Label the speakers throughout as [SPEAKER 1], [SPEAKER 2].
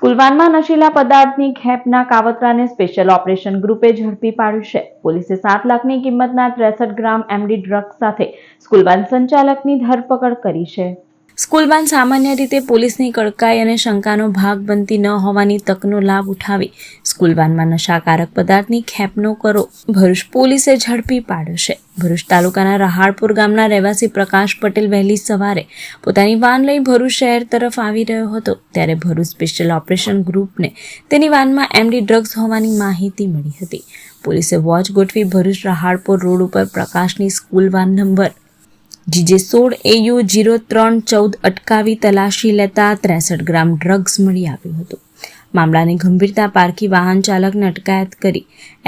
[SPEAKER 1] School વાનમાં નશીલા પદાર્થની ખેપના કાવતરાને special operation ગ્રુપે ઝડપી પાડ્યું છે. પોલીસે સાત લાખની કિંમતના ત્રેસઠ ગ્રામ એમડી ડ્રગ્સ સાથે સ્કૂલ વાન સંચાલકની ધરપકડ કરી છે. સ્કૂલ બાન સામાન્ય રીતે પોલીસની કડકાઈ અને શંકાનો ભાગ બનતી ન હોવાની તકનો લાભ ઉઠાવી સ્કૂલ બાનમાં નશાકારક પદાર્થની ખેપનો કરો. ભરૂચ પોલીસે ઝડપી પાડ્યો છે. ભરૂચ તાલુકાના રહાળપુર ગામના રહેવાસી પ્રકાશ પટેલ વહેલી સવારે પોતાની વાન લઈ ભરૂચ શહેર તરફ આવી રહ્યો હતો. ત્યારે ભરૂચ સ્પેશિયલ ઓપરેશન ગ્રુપને તેની વાનમાં એમડી ડ્રગ્સ હોવાની માહિતી મળી હતી. પોલીસે વોચ ગોઠવી ભરૂચ રહાડપુર રોડ ઉપર પ્રકાશની સ્કૂલ વાન નંબર જીજે સોળ એયુ જીરો ત્રણ ચૌદ અટકાવી તલાશી લેતા ત્રેસઠ ગ્રામ ડ્રગ્સ મળી આવ્યું હતું. મામલાની ગંભીરતા પારખી વાહન ચાલકને અટકાયત કરી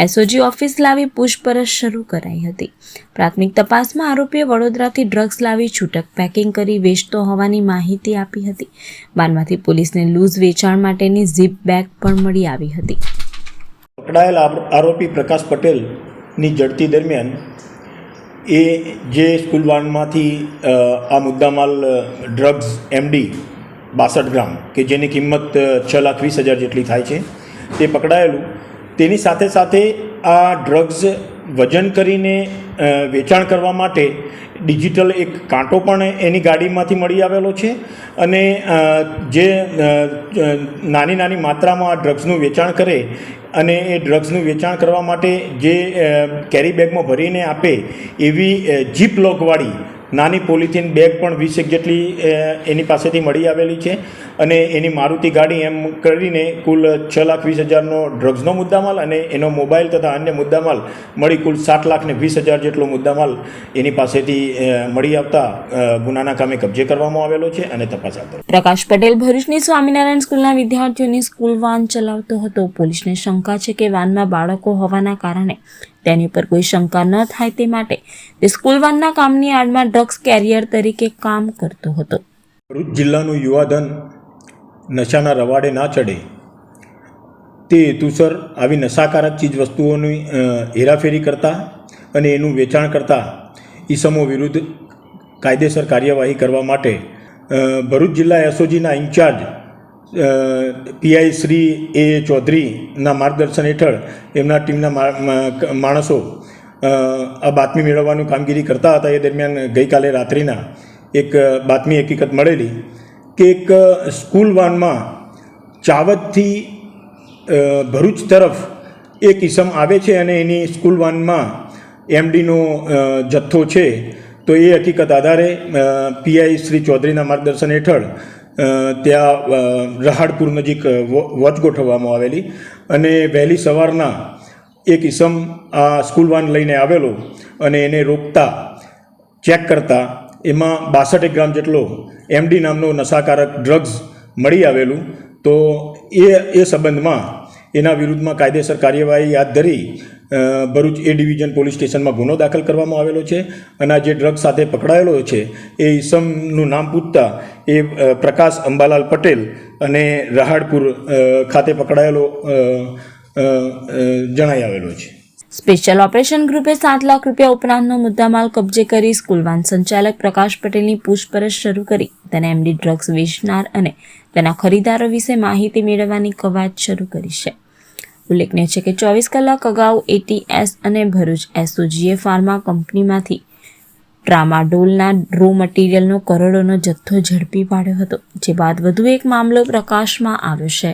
[SPEAKER 1] એસઓજી ઓફિસ લાવી પૂછપરછ શરૂ કરાઈ હતી. પ્રાથમિક તપાસમાં આરોપીએ વડોદરાથી ડ્રગ્સ લાવી છૂટક પેકિંગ કરી વેચતો હોવાની માહિતી આપી હતી. બાદમાંથી પોલીસને લૂઝ વેચાણ માટેની ઝીપ બેગ પણ મળી આવી હતી.
[SPEAKER 2] પકડાયેલ આરોપી પ્રકાશ પટેલની ઝડપી દરમિયાન એ જે સ્કૂલ વાનમાંથી આ મુદ્દામાલ ડ્રગ્સ એમડી બાસઠ ગ્રામ, કે જેની કિંમત છ લાખ વીસ હજાર જેટલી થાય છે, તે પકડાયેલું. તેની સાથે સાથે આ ડ્રગ્સ વજન કરીને વેચાણ કરવા માટે ડિજિટલ એક કાંટો પણ એની ગાડીમાંથી મળી આવેલો છે અને જે નાની નાની માત્રામાં ડ્રગ્સનું વેચાણ કરે અને એ ડ્રગ્સનું વેચાણ કરવા માટે જે કેરી બેગમાં ભરીને આપે એવી જીપ લોકવાળી નાની પોલિથીન બેગ પણ વીસેક જેટલી એની પાસેથી મળી આવેલી છે અને એની મારુતિ ગાડી એમ કરીને કુલ છ લાખ વીસ હજારનો ડ્રગ્સનો મુદ્દામાલ અને એનો મોબાઈલ તથા અન્ય મુદ્દામાલ મળી કુલ સાત લાખ ને વીસ હજાર જેટલો મુદ્દામાલ એની પાસેથી મળી આવતા ગુનાના કામે કબજે કરવામાં આવેલો છે અને તપાસ હાથ
[SPEAKER 1] પ્રકાશ પટેલ ભરૂચની સ્વામિનારાયણ સ્કૂલના વિદ્યાર્થીઓની સ્કૂલ વાન ચલાવતો હતો. પોલીસને શંકા છે કે વાનમાં બાળકો હોવાના કારણે તેની ઉપર કોઈ શંકા ન થાય તે માટે તે સ્કૂલ વાનના કામની આડમાં ડ્રગ્સ કેરિયર તરીકે કામ કરતો હતો.
[SPEAKER 2] ભરૂચ જિલ્લાનું યુવાધન નશાના રવાડે ના ચડે તે હેતુસર આવી નશાકારક ચીજ વસ્તુઓની હેરાફેરી કરતા અને એનું વેચાણ કરતા ઈસમો વિરુદ્ધ કાયદેસર કાર્યવાહી કરવા માટે ભરૂચ જિલ્લા એસઓજીના in charge PI Shri A ચૌધરીના માર્ગદર્શન હેઠળ એમના ટીમના માણસો આ બાતમી મેળવવાનું કામગીરી કરતા હતા. એ દરમિયાન ગઈકાલે રાત્રિના એક બાતમી હકીકત મળેલી કે એક સ્કૂલ વાનમાં ચાવદથી ભરૂચ તરફ એક ઈસમ આવે છે અને એની સ્કૂલ વાનમાં એમડીનો જથ્થો છે. તો એ હકીકત આધારે પીઆઈ શ્રી ચૌધરીના માર્ગદર્શન હેઠળ ત્યાં રહાડપુર નજીક વચ ગોઠવવામાં આવેલી અને વહેલી સવારના એક ઈસમ આ સ્કૂલ વાન લઈને આવેલો અને એને રોકતા, ચેક કરતા, એમાં બાસઠ ગ્રામ જેટલો એમડી નામનો નશાકારક ડ્રગ્સ મળી આવેલું, તો એ એ સંબંધમાં એના વિરુદ્ધમાં કાયદેસર કાર્યવાહી હાથ ધરી ભરૂચ એ ડિવિઝન પોલીસ સ્ટેશનમાં ગુનો દાખલ કરવામાં આવેલો છે અને આ જે ડ્રગ સાથે પકડાયેલો છે એ ઈસમનું નામ પૂછતા એ પ્રકાશ અંબાલાલ પટેલ અને રહાડપુર ખાતે પકડાયેલો જણાઈ આવેલો છે.
[SPEAKER 1] સ્પેશિયલ ઓપરેશન ગ્રુપે સાત લાખ રૂપિયા ઉપરાંતનો મુદ્દામાલ કબજે કરી સ્કૂલ વાન સંચાલક પ્રકાશ પટેલની પૂછપરછ શરૂ કરી. તેને એમડી ડ્રગ્સ વેચનાર અને તેના ખરીદારો વિશે માહિતી મેળવવાની કવાયત શરૂ કરી છે. ઉલ્લેખનીય છે કે ચોવીસ કલાક અગાઉ એટીએસ અને ભરૂચ એસઓજીએ ફાર્મા કંપનીમાંથી ટ્રામાડોલના રો મટીરિયલનો કરોડોનો જથ્થો ઝડપી પાડ્યો હતો, જે બાદ વધુ એક મામલો પ્રકાશમાં આવ્યો છે.